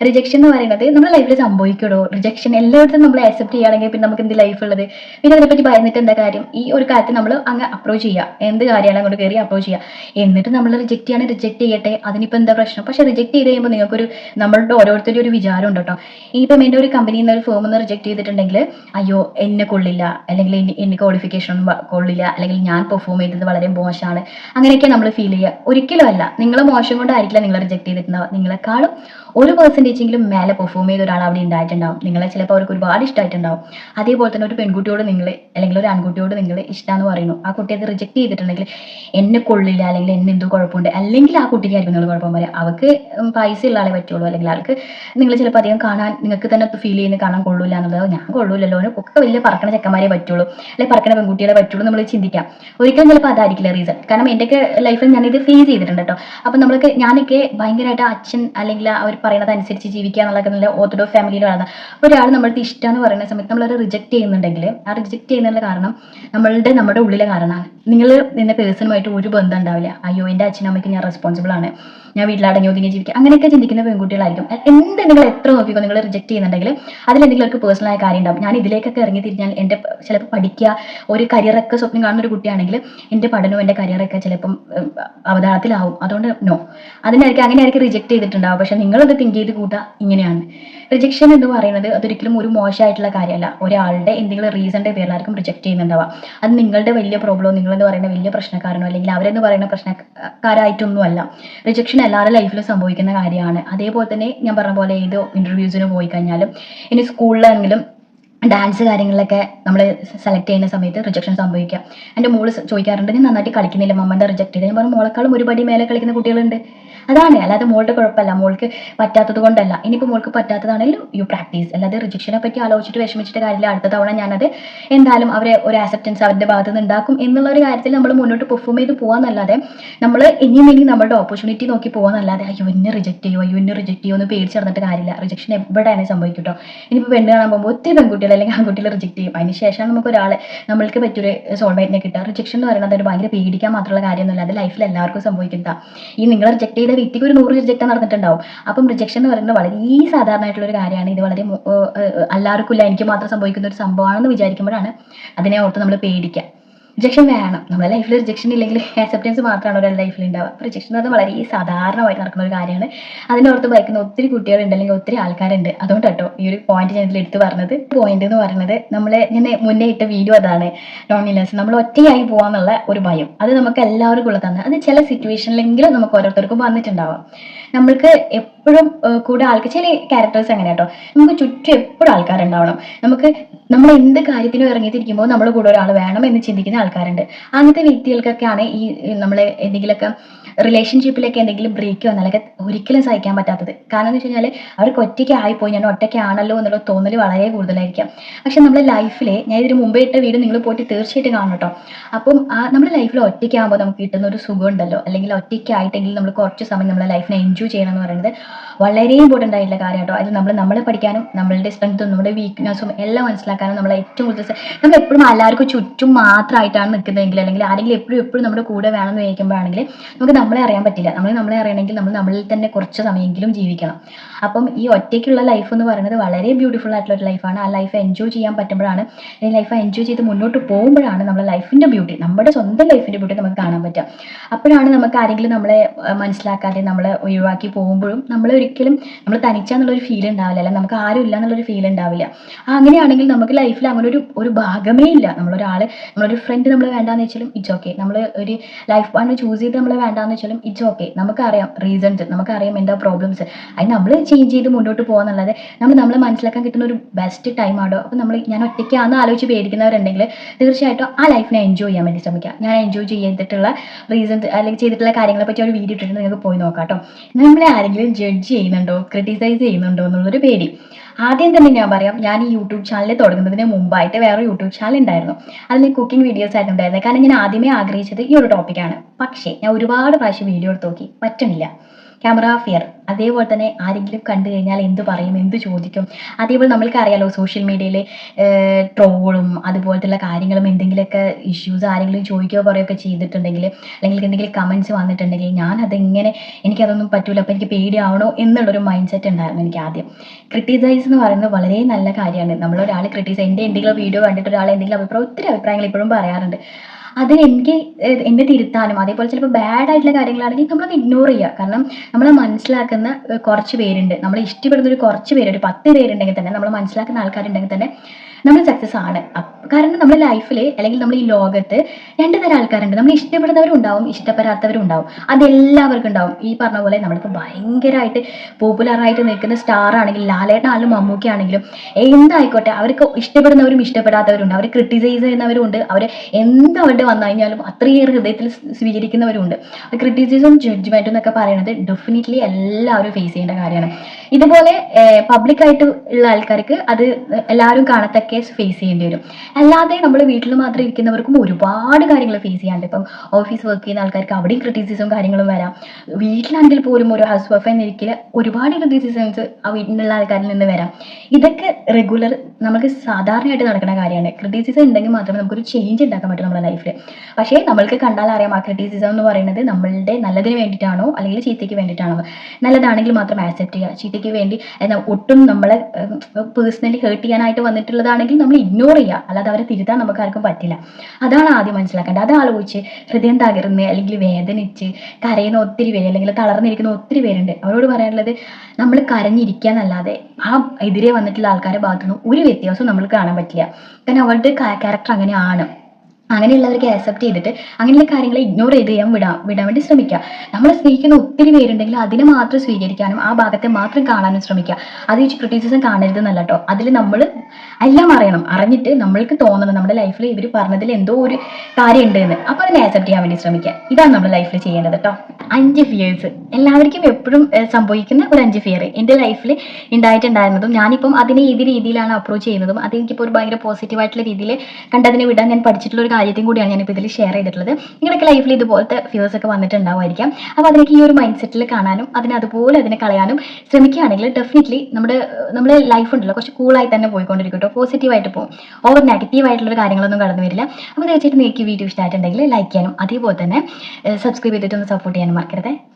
റിജക്ഷൻ എന്ന് പറയുന്നത് നമ്മുടെ ലൈഫിൽ സംഭവിക്കടോ റിജക്ഷൻ എല്ലായിടത്തും നമ്മൾ ആക്സെപ്റ്റ് ചെയ്യുകയാണെങ്കിൽ പിന്നെ നമുക്ക് എന്ത് ലൈഫ് ഉള്ളത്? പിന്നെ അതിനെപ്പറ്റി ഭയന്നിട്ട് എന്താ കാര്യം? ഈ ഒരു കാര്യത്തിൽ നമ്മൾ അങ്ങ് അപ്രോച്ച് ചെയ്യുക. എന്ത് കാര്യമാണ് അങ്ങോട്ട് കയറി അപ്രോച്ച് ചെയ്യുക എന്നിട്ട് നമ്മൾ റിജക്റ്റ് ചെയ്യണേ റിജക്റ്റ് ചെയ്യട്ടെ? അതിനിപ്പോൾ എന്താ പ്രശ്നം? പക്ഷെ റിജക്റ്റ് ചെയ്ത് കഴിയുമ്പോൾ നിങ്ങൾക്കൊരു നമ്മളുടെ ഓരോരുത്തരും ഒരു വിചാരം ഉണ്ട് കേട്ടോ ഇപ്പം എന്റെ ഒരു കമ്പനിയിൽ നിന്ന് ഒരു ഫോം നിന്ന് റിജക്റ്റ് ചെയ്തിട്ടുണ്ടെങ്കിൽ അയ്യോ എന്നെ കൊള്ളില്ല. അല്ലെങ്കിൽ എന്നെ ക്വാളിഫിക്കേഷൻ ഒന്നും കൊള്ളില്ല. അല്ലെങ്കിൽ ഞാൻ പെർഫോം ചെയ്തത് വളരെ മോശമാണ് അങ്ങനെയൊക്കെ നമ്മൾ ഫീൽ ചെയ്യുക. ഒരിക്കലും അല്ല. നിങ്ങൾ മോശം കൊണ്ടായിരിക്കില്ല നിങ്ങൾ റിജക്ട് ചെയ്തിട്ടുണ്ടാവുക. നിങ്ങളെക്കാളും ഒരു പെർസെന്റേജ് എങ്കിലും മേലെ പെർഫോം ചെയ്ത ഒരാൾ അവിടെ ഉണ്ടായിട്ടുണ്ടാവും. നിങ്ങളെ ചിലപ്പോൾ അവർക്ക് ഒരുപാട് ഇഷ്ടമായിട്ടുണ്ടാവും അതേപോലെ തന്നെ ഒരു പെൺകുട്ടിയോട് നിങ്ങൾ അല്ലെങ്കിൽ ഒരു ആൺകുട്ടിയോട് നിങ്ങൾ ഇഷ്ടമെന്ന് പറയുന്നു. ആ കുട്ടിയെ അത് റിജക്ട് ചെയ്തിട്ടുണ്ടെങ്കിൽ എന്നെ കൊള്ളില്ല അല്ലെങ്കിൽ എന്നെ എന്തോ കുഴപ്പമുണ്ട് അല്ലെങ്കിൽ ആ കുട്ടിക്കായിരിക്കും നിങ്ങൾ കുഴപ്പം പറയാം അവർക്ക് പൈസ ഉള്ള ആളെ പറ്റുള്ളൂ അല്ലെങ്കിൽ ആൾക്ക് നിങ്ങൾ ചിലപ്പോൾ അധികം കാണാൻ നിങ്ങൾക്ക് തന്നെ ഫീൽ ചെയ്യുന്ന കാണാൻ കൊള്ളൂല എന്നുള്ളത് ഞാൻ കൊള്ളൂലല്ലോ. അവന് ഒക്കെ വലിയ പറക്കണ ചെക്കന്മാരെ പറ്റുള്ളൂ അല്ലെങ്കിൽ പറക്കണ പെൺകുട്ടികളെ പറ്റുള്ളൂ നമ്മൾ ചിന്തിക്കാം. ഒരിക്കലും ചിലപ്പോൾ അതായിരിക്കില്ല റീസൺ കാരണം എന്റെയൊക്കെ ലൈഫിൽ ഞാനിത് ഫേസ് ചെയ്തിട്ടുണ്ട് കേട്ടോ അപ്പം നമ്മൾക്ക് ഞാനൊക്കെ ഭയങ്കരമായിട്ട് അച്ഛൻ അല്ലെങ്കിൽ അവർ പറയുന്നത് അനുസരിച്ച് ജീവിക്കുക എന്നുള്ളതൊക്കെ നല്ല ഓർത്തഡോക്സ് ഫാമിലിയിൽ വളർന്ന ഒരാൾ നമ്മൾക്ക് ഇഷ്ടമെന്ന് പറയുന്ന സമയത്ത് നമ്മളത് റിജക്റ്റ് ചെയ്യുന്നുണ്ടെങ്കിൽ ആ റിജക്റ്റ് ചെയ്യുന്നതിനുള്ള കാരണം നമ്മളുടെ നമ്മുടെ ഉള്ളിലെ കാരണമാണ്. നിങ്ങൾ നിന്ന പേഴ്സണുമായിട്ട് ഒരു ബന്ധം ഉണ്ടാവില്ല. അയ്യോ എന്റെ അച്ഛനും അമ്മയ്ക്ക് ഞാൻ റെസ്പോൺസിബിൾ ആണ്. ഞാൻ വീട്ടിലടങ്ങി ഒതുങ്ങി ജീവിക്കുക അങ്ങനെയൊക്കെ ചിന്തിക്കുന്ന പെൺകുട്ടികളായിരിക്കും. എന്ത് നിങ്ങൾ എത്ര നോക്കിക്കോ നിങ്ങൾ റിജക്റ്റ് ചെയ്യുന്നുണ്ടെങ്കിൽ അതിലെന്തെങ്കിലും പേഴ്സണൽ ആയ കാര്യം ഉണ്ടാവും. ഞാൻ ഇതിലേക്കൊക്കെ ഇറങ്ങി തിരിഞ്ഞാൽ എന്റെ ചിലപ്പോൾ പഠിക്കുക ഒരു കരിയറൊക്കെ സ്വപ്നം കാണുന്ന ഒരു കുട്ടിയാണെങ്കിൽ എന്റെ പഠനവും എന്റെ കരിയറൊക്കെ ചിലപ്പം അവതാളത്തിലാവും. അതുകൊണ്ട് നോ അതിനായിരിക്കും അങ്ങനെ ആയിരിക്കും റിജക്റ്റ് ചെയ്തിട്ടുണ്ടാവും പക്ഷെ നിങ്ങളത് തിങ്ക് ചെയ്ത് കൂട്ടുക ഇങ്ങനെയാണ്. റിജക്ഷൻ എന്ന് പറയുന്നത് അതൊരിക്കലും ഒരു മോശമായിട്ടുള്ള കാര്യമല്ല. ഒരാളുടെ എന്തെങ്കിലും റീസണിന്റെ ആർക്കും റിജക്ട് ചെയ്യുന്നുണ്ടാവുക അത് നിങ്ങളുടെ വലിയ പ്രോബ്ലമോ നിങ്ങളെന്ന് പറയുന്ന വലിയ പ്രശ്നക്കാരനോ അല്ലെങ്കിൽ അവരെന്ന് പറയുന്ന പ്രശ്നക്കാരായിട്ടൊന്നുമല്ല. റിജക്ഷൻ എല്ലാവരുടെ ലൈഫിലും സംഭവിക്കുന്ന കാര്യമാണ്. അതേപോലെ തന്നെ ഞാൻ പറഞ്ഞ പോലെ ഏത് ഇന്റർവ്യൂസിന് പോയി കഴിഞ്ഞാലും ഇനി സ്കൂളിലാണെങ്കിലും ഡാൻസ് കാര്യങ്ങളിലൊക്കെ നമ്മൾ സെലക്ട് ചെയ്യുന്ന സമയത്ത് റിജക്ഷൻ സംഭവിക്കാം. എന്റെ മോൾ ചോദിക്കാറുണ്ട് ഞാൻ നന്നായിട്ട് കളിക്കുന്നില്ല? മമ്മന്റെ റിജക്ട് ചെയ്ത്? ഞാൻ പറഞ്ഞു മോളെക്കാളും ഒരുപടി മേലെ കളിക്കുന്ന കുട്ടികളുണ്ട്. അതാണ്. അല്ലാതെ മോളുടെ കുഴപ്പമല്ല. മോൾക്ക് പറ്റാത്തത് കൊണ്ടല്ല. ഇനിയിപ്പോൾ മോൾക്ക് പറ്റാത്തതാണെങ്കിൽ യു പ്രാക്ടീസ് അല്ലാതെ റിജക്ഷനെ പറ്റി ആലോചിച്ചിട്ട് വിഷമിച്ചിട്ട് കാര്യമില്ല. അടുത്ത തവണ ഞാനത് എന്തായാലും അവരെ ഒരു ആക്സെപ്റ്റൻസ് അവരുടെ ഭാഗത്ത് നിന്ന് ഉണ്ടാക്കും എന്നുള്ള ഒരു കാര്യത്തിൽ നമ്മൾ മുന്നോട്ട് പെർഫോം ചെയ്ത് പോകാന്നല്ലാതെ നമ്മൾ ഇനിയും ഇനിയും നമ്മളുടെ ഓപ്പർച്യൂണിറ്റി നോക്കി പോകാന്നല്ലാതെ അയ്യോ എന്നെ റിജക്ട് ചെയ്യുമോ അയ്യോ എന്നെ റിജക്ട് ചെയ്യുമോ എന്ന് പേടിച്ച് നടന്നിട്ട് കാര്യമില്ല. റിജക്ഷൻ എവിടെയാണ് സംഭവിക്കും കേട്ടോ ഇനിയിപ്പോൾ പെണ്ണ് കാണാൻ പോകുമ്പോൾ ഒത്തിരി പെൺകുട്ടികൾ അല്ലെങ്കിൽ ആൺകുട്ടികൾ റിജക്ട് ചെയ്യും. അതിന് ശേഷം നമുക്ക് ഒരാളെ നമ്മൾക്ക് പറ്റിയൊരു സോൾമേറ്റിനെ കിട്ടുക. റിജക്ഷൻ എന്ന് പറയുന്നത് ഒരു ഭയങ്കര പേടിക്കാൻ മാത്രമുള്ള കാര്യമൊന്നുമില്ല. അത് ലൈഫിൽ എല്ലാവർക്കും സംഭവിക്കുന്നതാണ് ഈ നിങ്ങൾ റിജക്ട് ചെയ്ത വ്യക്തിക്ക് ഒരു നൂറ് റിജക്ഷൻ നടന്നിട്ടുണ്ടാവും. അപ്പം റിജക്ഷൻ എന്ന് പറയുന്നത് വളരെ സാധാരണമായിട്ടുള്ള ഒരു കാര്യമാണ്. ഇത് വളരെ എല്ലാവർക്കും ഇല്ല എനിക്ക് മാത്രം സംഭവിക്കുന്ന ഒരു സംഭവമാണെന്ന് വിചാരിക്കുമ്പോഴാണ് അതിനെ ഓർത്ത് നമ്മൾ പേടിക്കുക റിജക്ഷൻ വേണം. നമ്മുടെ ലൈഫിൽ റിജക്ഷൻ ഇല്ലെങ്കിൽ ആക്സെപ്റ്റൻസ് മാത്രമാണ് ഒരാളുടെ ലൈഫിൽ ഉണ്ടാവുക റിജക്ഷൻ എന്ന് പറഞ്ഞാൽ വളരെ സാധാരണമായിട്ട് നടക്കുന്ന ഒരു കാര്യമാണ്. അതിന്റെ അതിനോർത്ത് ഭയക്കുന്ന ഒത്തിരി കുട്ടികളുണ്ട് അല്ലെങ്കിൽ ഒത്തിരി ആൾക്കാരുണ്ട്. അതുകൊണ്ട് കേട്ടോ ഈ ഒരു പോയിന്റ് ഞാൻ ഇതിൽ എടുത്ത് പറഞ്ഞത്. പോയിന്റ് എന്ന് പറയുന്നത് നമ്മൾ ഞാൻ മുന്നേ ഇട്ട വീഡിയോ അതാണ്. ലോൺലിനെസ് നമ്മൾ ഒറ്റയായി പോകാന്നുള്ള ഒരു ഭയം. അത് നമുക്ക് എല്ലാവർക്കും ഉള്ളതാണ് അത് ചില സിറ്റുവേഷനിലെങ്കിലും നമുക്ക് ഓരോരുത്തർക്കും വന്നിട്ടുണ്ടാവാം. നമ്മൾക്ക് എപ്പോഴും കൂടെ ആൾക്ക് ചില ക്യാരക്ടേഴ്സ് അങ്ങനെ നമുക്ക് ചുറ്റും എപ്പോഴും ആൾക്കാരുണ്ടാവണം. നമുക്ക് നമ്മൾ എന്ത് കാര്യത്തിനും ഇറങ്ങിത്തിരിക്കുമ്പോൾ നമ്മുടെ കൂടെ ഒരാൾ വേണം എന്ന് ചിന്തിക്കുന്ന ആൾക്കാരുണ്ട്. അങ്ങനത്തെ വ്യക്തികൾക്കൊക്കെയാണ് ഈ നമ്മൾ എന്തെങ്കിലുമൊക്കെ റിലേഷൻഷിപ്പിലൊക്കെ എന്തെങ്കിലും ബ്രേക്ക് വന്നാലൊക്കെ ഒരിക്കലും സഹിക്കാൻ പറ്റാത്തത്. കാരണം എന്ന് വെച്ച് കഴിഞ്ഞാൽ അവർക്ക് ഒറ്റയ്ക്ക് ആയിപ്പോയി. ഞാൻ ഒറ്റയ്ക്കാണല്ലോ എന്നുള്ള തോന്നൽ വളരെ കൂടുതലായിരിക്കാം. പക്ഷെ നമ്മുടെ ലൈഫിൽ ഞാൻ ഇതിന് മുമ്പേ ഇട്ട വീട് നിങ്ങൾ പോയിട്ട് തീർച്ചയായിട്ടും കാണും കേട്ടോ. അപ്പം ആ നമ്മുടെ ലൈഫിൽ ഒറ്റയ്ക്കാകുമ്പോൾ നമുക്ക് കിട്ടുന്ന ഒരു സുഖം ഉണ്ടല്ലോ അല്ലെങ്കിൽ ഒറ്റയ്ക്കായിട്ടെങ്കിലും നമ്മൾ കുറച്ച് സമയം നമ്മുടെ ലൈഫിനെ എൻജോയ് ചെയ്യണം എന്ന് പറയുന്നത് വളരെ ഇമ്പോർട്ടന്റ് ആയിട്ടുള്ള കാര്യം കേട്ടോ. അത് നമ്മൾ നമ്മളെ പഠിക്കാനും നമ്മളുടെ സ്ട്രെങ്ത്തും നമ്മുടെ വീക്ക്നെസ്സും എല്ലാം മനസ്സിലാക്കാനും നമ്മൾ ഏറ്റവും കൂടുതൽ നമ്മൾ എപ്പോഴും എല്ലാവർക്കും ചുറ്റും മാത്രമായിട്ടാണ് നിൽക്കുന്നതെങ്കിൽ അല്ലെങ്കിൽ ആരെങ്കിലും എപ്പോഴും എപ്പോഴും നമ്മുടെ കൂടെ വേണമെന്ന് വിചാരിക്കുമ്പോഴാണെങ്കിൽ നമുക്ക് നമ്മളെ അറിയാൻ പറ്റില്ല. നമ്മൾ നമ്മളെ അറിയണമെങ്കിൽ നമ്മൾ നമ്മളിൽ തന്നെ കുറച്ച് സമയമെങ്കിലും ജീവിക്കണം. അപ്പം ഈ ഒറ്റയ്ക്കുള്ള ലൈഫ് എന്ന് പറയുന്നത് വളരെ ബ്യൂട്ടിഫുൾ ആയിട്ടുള്ള ഒരു ലൈഫാണ് ആ ലൈഫ് എൻജോയ് ചെയ്യാൻ പറ്റുമ്പോഴാണ് ഈ ലൈഫ് എൻജോയ് ചെയ്ത് മുന്നോട്ട് പോകുമ്പോഴാണ് നമ്മുടെ ലൈഫിന്റെ ബ്യൂട്ടി നമ്മുടെ സ്വന്തം ലൈഫിന്റെ ബ്യൂട്ടി നമുക്ക് കാണാൻ പറ്റുക. അപ്പോഴാണ് നമുക്ക് ആരെങ്കിലും നമ്മളെ മനസ്സിലാക്കാതെ നമ്മളെ ഒഴിവാക്കി പോകുമ്പോഴും നമ്മൾ ഒരിക്കലും നമ്മൾ തനിച്ചാന്നുള്ളൊരു ഫീൽ ഉണ്ടാവില്ല. അല്ലെങ്കിൽ നമുക്ക് ആരും ഇല്ല എന്നുള്ളൊരു ഫീൽ ഉണ്ടാവില്ല അങ്ങനെയാണെങ്കിൽ നമുക്ക് ലൈഫിൽ അങ്ങനെ ഒരു ഒരു ഭാഗമേ ഇല്ല. നമ്മളൊരാളെ നമ്മളൊരു ഫ്രണ്ട് നമ്മൾ വേണ്ടാന്ന് വെച്ചാലും ഇറ്റ്സ് ഓക്കെ നമ്മൾ ഒരു ലൈഫ് പാർട്ണർ ചൂസ് ചെയ്ത് നമ്മൾ വേണ്ടാന്ന് വെച്ചാലും ഇറ്റ്സ് ഓക്കെ നമുക്കറിയാം റീസൺസ് നമുക്കറിയാം എന്താ പ്രോബ്ലംസ് അത് നമ്മൾ ചേഞ്ച് ചെയ്ത് മുന്നോട്ട് പോകാന്നുള്ളത് നമ്മൾ നമ്മളെ മനസ്സിലാക്കാൻ കിട്ടുന്ന ഒരു ബെസ്റ്റ് ടൈം ആണോ? അപ്പോൾ നമ്മൾ ഞാൻ ഒറ്റയ്ക്കാന്ന് ആലോചിച്ച് പേടിക്കുന്നവരുണ്ടെങ്കിൽ തീർച്ചയായിട്ടും ആ ലൈഫിനെ എൻജോയ് ചെയ്യാൻ വേണ്ടി ശ്രമിക്കുക ഞാൻ എൻജോയ് ചെയ്തിട്ടുള്ള റീസൺസ് അല്ലെങ്കിൽ ചെയ്തിട്ടുള്ള കാര്യങ്ങളെ പറ്റി ഒരു വീഡിയോ ഇട്ടിട്ടുണ്ട് നിങ്ങൾക്ക് പോയി നോക്കാം കേട്ടോ നമ്മളെ ആരെങ്കിലും ജഡ്ജ് ചെയ്യുന്നുണ്ടോ? ക്രിട്ടിസൈസ് ചെയ്യുന്നുണ്ടോ? എന്നുള്ളൊരു പേടി. ആദ്യം തന്നെ ഞാൻ പറയാം ഞാൻ ഈ യൂട്യൂബ് ചാനൽ തുടങ്ങുന്നതിന് മുമ്പായിട്ട് വേറെ യൂട്യൂബ് ചാനൽ ഉണ്ടായിരുന്നു. അതിൽ കുക്കിംഗ് വീഡിയോസ് ആയിരുന്നു ഉണ്ടായിരുന്നത്. കാരണം ഞാൻ ആദ്യമേ ആഗ്രഹിച്ചത് ഈ ഒരു ടോപ്പിക്കാണ് പക്ഷേ ഞാൻ ഒരുപാട് പ്രാവശ്യം വീഡിയോ എടുത്ത് നോക്കി. പറ്റണില്ല ക്യാമറ ഫിയർ അതേപോലെ തന്നെ ആരെങ്കിലും കണ്ടു കഴിഞ്ഞാൽ എന്ത് പറയും എന്ത് ചോദിക്കും. അതേപോലെ നമ്മൾക്ക് അറിയാലോ സോഷ്യൽ മീഡിയയിലെ ട്രോളും അതുപോലത്തുള്ള കാര്യങ്ങളും എന്തെങ്കിലുമൊക്കെ ഇഷ്യൂസ് ആരെങ്കിലും ചോദിക്കുകയോ പറയുകയൊക്കെ ചെയ്തിട്ടുണ്ടെങ്കിൽ അല്ലെങ്കിൽ എന്തെങ്കിലും കമന്റ്സ് വന്നിട്ടുണ്ടെങ്കിൽ ഞാൻ അതെങ്ങനെ എനിക്കതൊന്നും പറ്റൂല അപ്പോൾ എനിക്ക് പേടിയാവണോ എന്നുള്ളൊരു മൈൻഡ് സെറ്റ് ഉണ്ടായിരുന്നു എനിക്ക് ആദ്യം. ക്രിട്ടിസൈസ് എന്ന് പറയുന്നത് വളരെ നല്ല കാര്യമാണ്. നമ്മളൊരാൾ ക്രിട്ടിസൈസ് എന്റെ എന്തെങ്കിലും വീഡിയോ കണ്ടിട്ട് ഒരാൾ എന്തെങ്കിലും അഭിപ്രായം ഒത്തിരി അഭിപ്രായങ്ങൾ ഇപ്പോഴും പറയാറുണ്ട്. അതിന് എനിക്ക് എന്നെ തിരുത്താനും അതേപോലെ ചിലപ്പോൾ ബാഡ് ആയിട്ടുള്ള കാര്യങ്ങളാണെങ്കിൽ നമ്മളത് ഇഗ്നോർ ചെയ്യുക. കാരണം നമ്മൾ മനസ്സിലാക്കുന്ന കുറച്ച് പേരുണ്ട്. നമ്മൾ ഇഷ്ടപ്പെടുന്ന ഒരു കുറച്ച് പേര് ഒരു പത്ത് പേരുണ്ടെങ്കിൽ തന്നെ നമ്മൾ മനസ്സിലാക്കുന്ന ആൾക്കാരുണ്ടെങ്കിൽ തന്നെ നമ്മൾ സക്സസ് ആണ്. കാരണം നമ്മുടെ ലൈഫിൽ അല്ലെങ്കിൽ നമ്മൾ ഈ ലോകത്ത് രണ്ട് തരം ആൾക്കാരുണ്ട്. നമ്മൾ ഇഷ്ടപ്പെടുന്നവരും ഉണ്ടാവും ഇഷ്ടപ്പെടാത്തവരും ഉണ്ടാവും അതെല്ലാവർക്കും ഉണ്ടാവും. ഈ പറഞ്ഞ പോലെ നമ്മളിപ്പോൾ ഭയങ്കരമായിട്ട് പോപ്പുലർ ആയിട്ട് നിൽക്കുന്ന സ്റ്റാർ ആണെങ്കിൽ ലാലേട്ടൻ ആണെങ്കിലും മമ്മൂക്കി ആണെങ്കിലും എന്തായിക്കോട്ടെ അവർക്ക് ഇഷ്ടപ്പെടുന്നവരും ഇഷ്ടപ്പെടാത്തവരുണ്ട്. അവർ ക്രിട്ടിസൈസ് ചെയ്യുന്നവരും ഉണ്ട് അവർ എന്ത് വന്നു കഴിഞ്ഞാലും അത്രയേറെ ഹൃദയത്തിൽ സ്വീകരിക്കുന്നവരുണ്ട്. ക്രിറ്റിസിസം ജഡ്ജ്മെന്റും എന്നൊക്കെ പറയുന്നത് ഡെഫിനറ്റ്ലി എല്ലാവരും ഫേസ് ചെയ്യേണ്ട കാര്യമാണ്. ഇതുപോലെ പബ്ലിക്കായിട്ട് ഉള്ള ആൾക്കാർക്ക് അത് എല്ലാവരും കാണത്തക്കെ ഫേസ് ചെയ്യേണ്ടി വരും. അല്ലാതെ നമ്മൾ വീട്ടിൽ മാത്രം ഇരിക്കുന്നവർക്കും ഒരുപാട് കാര്യങ്ങൾ ഫേസ് ചെയ്യാണ്ട് ഇപ്പം ഓഫീസ് വർക്ക് ചെയ്യുന്ന ആൾക്കാർക്ക് അവിടെയും ക്രിറ്റിസിസും കാര്യങ്ങളും വരാം. വീട്ടിലാണെങ്കിൽ പോലും ഒരു ഹൗസ് വൈഫ് എന്നിരിക്കൽ ഒരുപാട് ക്രിറ്റിസിസംസ് ആ വീട്ടിലുള്ള ആൾക്കാരിൽ നിന്ന് വരാം. ഇതൊക്കെ റെഗുലർ നമുക്ക് സാധാരണയായിട്ട് നടക്കുന്ന കാര്യമാണ്. ക്രിറ്റിസിസം ഉണ്ടെങ്കിൽ മാത്രമേ നമുക്കൊരു ചേഞ്ച് ഉണ്ടാക്കാൻ പറ്റൂ നമ്മുടെ ലൈഫിൽ പക്ഷേ നമ്മൾക്ക് കണ്ടാൽ അറിയാം ആ ക്രിറ്റിസിസം എന്ന് പറയുന്നത് നമ്മളുടെ നല്ലതിന് വേണ്ടിയിട്ടാണോ അല്ലെങ്കിൽ ചീത്തയ്ക്ക് വേണ്ടിയിട്ടാണോ? നല്ലതാണെങ്കിൽ മാത്രം ആക്സെപ്റ്റ് ചെയ്യുക. ചീത്തയ്ക്ക് വേണ്ടി ഒട്ടും നമ്മളെ പേഴ്സണലി ഹേർട്ട് ചെയ്യാനായിട്ട് വന്നിട്ടുള്ളതാണെങ്കിൽ നമ്മൾ ഇഗ്നോർ ചെയ്യുക. അല്ലാതെ അവരെ തിരുത്താൻ നമുക്ക് ആർക്കും പറ്റില്ല. അതാണ് ആദ്യം മനസ്സിലാക്കേണ്ടത്. അത് ആലോചിച്ച് ഹൃദയം തകർന്ന് അല്ലെങ്കിൽ വേദനിച്ച് കരയുന്ന ഒത്തിരി പേര് അല്ലെങ്കിൽ തളർന്നിരിക്കുന്ന ഒത്തിരി പേരുണ്ട്. അവരോട് പറയാനുള്ളത് നമ്മൾ കരഞ്ഞിരിക്കുക എന്നല്ലാതെ ആ എതിരെ വന്നിട്ടുള്ള ആൾക്കാരുടെ ഭാഗത്തുനിന്ന് ഒരു വ്യത്യാസവും നമ്മൾ കാണാൻ പറ്റില്ല. കാരണം അവരുടെ ക്യാരക്ടർ അങ്ങനെയാണ്. അങ്ങനെയുള്ളവർക്ക് അക്സെപ്റ്റ് ചെയ്തിട്ട് അങ്ങനെയുള്ള കാര്യങ്ങളെ ഇഗ്നോർ ചെയ്ത് ചെയ്യാൻ വിടാൻ വിടാൻ വേണ്ടി ശ്രമിക്കുക. നമ്മളെ സ്നേഹിക്കുന്ന ഒത്തിരി പേരുണ്ടെങ്കിൽ അതിനെ മാത്രം സ്വീകരിക്കാനും ആ ഭാഗത്തെ മാത്രം കാണാനും ശ്രമിക്കുക. അത് ഈ ക്രിറ്റിസിസം കാണരുത് എന്നല്ല കേട്ടോ അതിൽ നമ്മൾ എല്ലാം അറിയണം. അറിഞ്ഞിട്ട് നമ്മൾക്ക് തോന്നണം നമ്മുടെ ലൈഫിൽ ഇവർ പറഞ്ഞതിൽ എന്തോ ഒരു കാര്യം ഉണ്ട് എന്ന് അപ്പോൾ അതിനെ അക്സെപ്റ്റ് ചെയ്യാൻ വേണ്ടി ശ്രമിക്കുക. ഇതാണ് നമ്മുടെ ലൈഫിൽ ചെയ്യേണ്ടത് കേട്ടോ അഞ്ച് ഫിയേഴ്സ് എല്ലാവർക്കും എപ്പോഴും സംഭവിക്കുന്ന ഒരു അഞ്ച് ഫിയർ എന്റെ ലൈഫിൽ ഉണ്ടായിട്ടുണ്ടായിരുന്നതും ഞാനിപ്പം അതിനെ ഏത് രീതിയിലാണ് അപ്രോച്ച് ചെയ്യുന്നതും അത് എനിക്കിപ്പോൾ ഒരു ഭയങ്കര പോസിറ്റീവായിട്ടുള്ള രീതിയിൽ കണ്ടതിനെ വിടാൻ ഞാൻ പഠിച്ചിട്ടുള്ള ഒരു കാര്യത്തെയും കൂടിയാണ് ഞാനിപ്പോൾ ഇതിൽ ഷെയർ ചെയ്തിട്ടുള്ളത്. നിങ്ങളൊക്കെ ലൈഫിൽ ഇതുപോലത്തെ ഫിയേഴ്സ് ഒക്കെ വന്നിട്ടുണ്ടാവുമായിരിക്കാം. അപ്പോൾ അതിനൊക്കെ ഈ ഒരു മൈൻഡ് സെറ്റിൽ കാണാനും അതിനെ അതുപോലെ അതിനെ കളയാനും ശ്രമിക്കുകയാണെങ്കിൽ ഡെഫിനറ്റ്ലി നമ്മുടെ നമ്മുടെ ലൈഫ് ഉണ്ടല്ലോ കുറച്ച് കൂളായി തന്നെ പോയിക്കൊണ്ടിരിക്കും കേട്ടോ പോസിറ്റീവായിട്ട് പോകും ഓവർ നെഗറ്റീവായിട്ടുള്ള കാര്യങ്ങളൊന്നും കടന്നു വരില്ല. അപ്പോൾ തീർച്ചയായിട്ടും നിങ്ങൾക്ക് വീഡിയോ ഇഷ്ടമായിട്ടുണ്ടെങ്കിൽ ലൈക്ക് ചെയ്യാനും അതേപോലെ തന്നെ സബ്സ്ക്രൈബ് ചെയ്തിട്ടൊന്ന് സപ്പോർട്ട് ചെയ്യാനും marketing.